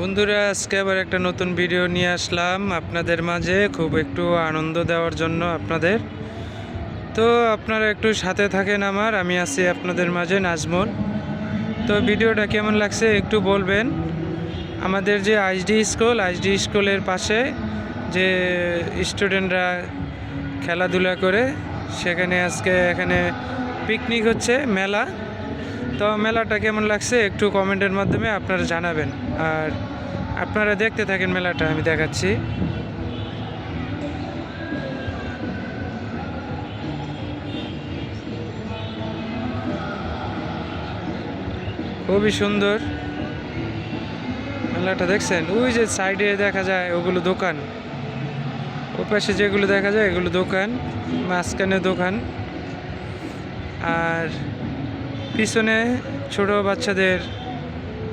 বন্ধুরা, আজকে আবার একটা নতুন ভিডিও নিয়ে আসলাম আপনাদের মাঝে। খুব একটু আনন্দ দেওয়ার জন্য আপনাদের। তো আপনারা একটু সাথে থাকেন আমার, আমি আছি আপনাদের মাঝে, নাজমুল। তো ভিডিওটা কেমন লাগছে একটু বলবেন। আমাদের যে আইসডি স্কুল আইসডি স্কুলের পাশে যে স্টুডেন্টরা খেলাধুলা করে, সেখানে আজকে এখানে পিকনিক হচ্ছে, মেলা। তো মেলাটা কেমন লাগছে একটু কমেন্টের মাধ্যমে আপনারা জানাবেন। আর আপনারা দেখতে থাকেন মেলাটা, আমি দেখাচ্ছি। খুবই সুন্দর। মেলাটা দেখছেন? ওই যে সাইডে দেখা যায় ওগুলো দোকান। ও পাশে যেগুলো দেখা যায় এগুলো দোকান, মাঝখানে দোকান। আর পিছনে ছোট বাচ্চাদের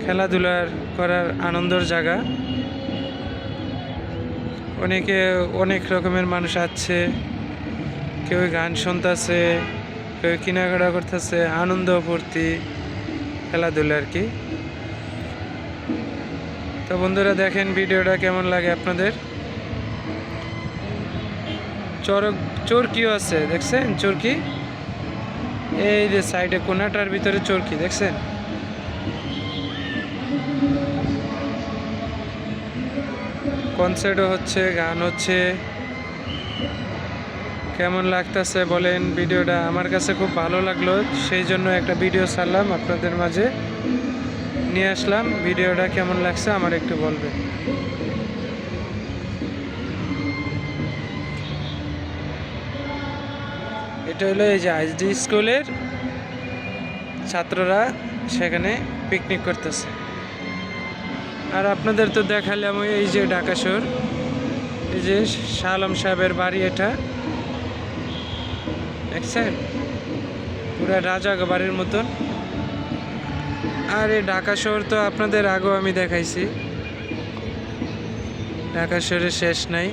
খেলাধুলার করার আনন্দর জায়গা। অনেকে অনেক রকমের মানুষ আছে কেউ গান শুনতেছে কেউ কেনাকাটা করতেছে, আনন্দ ফুর্তি, খেলাধুলা আর কি। তো বন্ধুরা দেখেন ভিডিওটা কেমন লাগে আপনাদের? চরক, চরকিও আছে, দেখছেন? চরকি? এই যে সাইডে কোনাটার ভিতরে চরকি, দেখছেন? কনসার্টও হচ্ছে, গান হচ্ছে। কেমন লাগতেছে বলেন ভিডিওটা? আমার কাছে খুব ভালো লাগল, সেই জন্য একটা ভিডিও ছাড়লাম আপনাদের মাঝে। নিয়ে আসলাম, ভিডিওটা কেমন লাগছে আমার একটু বলবেন। এটা হলো এই যে আইসডি স্কুলের ছাত্ররা সেখানে পিকনিক করতেছে। আর আপনাদের তো দেখালাম এই যে ঢাকা শহর। এই যে শাহ আলম সাহেবের বাড়ি এটা। দেখছেন? পুরা রাজা বাড়ির মতন। আর এই ঢাকা শহর তো আপনাদের আগেও আমি দেখাইছি। ঢাকা শহরের শেষ নাই।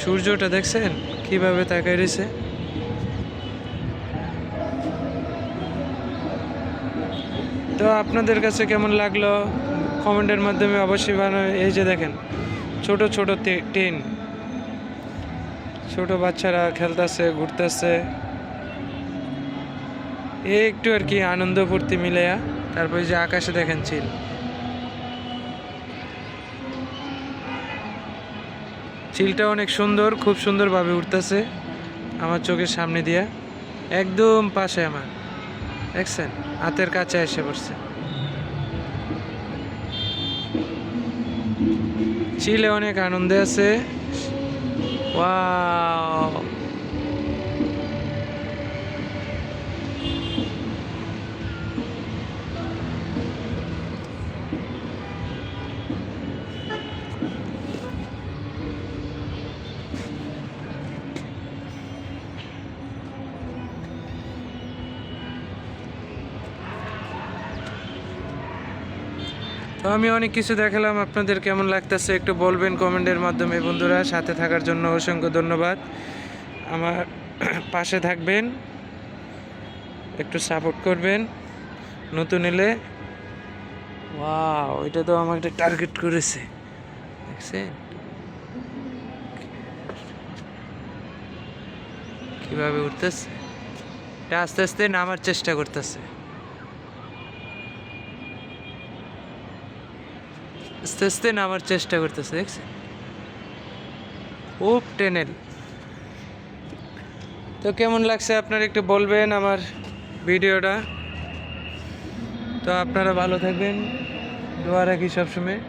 সূর্যটা দেখছেন? কীভাবে তাকাই রয়েছে? তো আপনাদের কাছে কেমন লাগল? কমেন্টের মাধ্যমে অবশ্যই বানাবে এই যে দেখেন, ছোট ছোট ট্রেন ছোট বাচ্চারা খেলতেছে, ঘুরতেছে। এই একটু আর কি আনন্দ ফুর্তি মিলেয়া তারপর যে আকাশে দেখেন চিল। চিলটা অনেক সুন্দর, খুব সুন্দরভাবে উঠতেছে আমার চোখের সামনে দিয়া। একদম পাশে আমার। দেখছেন? হাতের কাছে এসে পড়ছে। চিলে অনেক আনন্দে আছে। ওয়াও। তো আমি অনেক কিছু দেখালাম, আপনাদের কেমন লাগতেছে একটু বলবেন কমেন্টের মাধ্যমে বন্ধুরা, সাথে থাকার জন্য অসংখ্য ধন্যবাদ। আমার পাশে থাকবেন, একটু সাপোর্ট করবেন, নতুন এলে। ওয়াও এটা তো আমাকে টার্গেট করেছে। দেখছেন? কীভাবে উঠতেছে? এটা আস্তে আস্তে নামার চেষ্টা করতেছে। আস্তে আস্তে নামার চেষ্টা করতেছে, দেখছেন? খুব টেনেল। তো কেমন লাগছে আপনারা একটু বলবেন আমার ভিডিওটা? তো আপনারা ভালো থাকবেন। দোয়া রাখি সবসময়।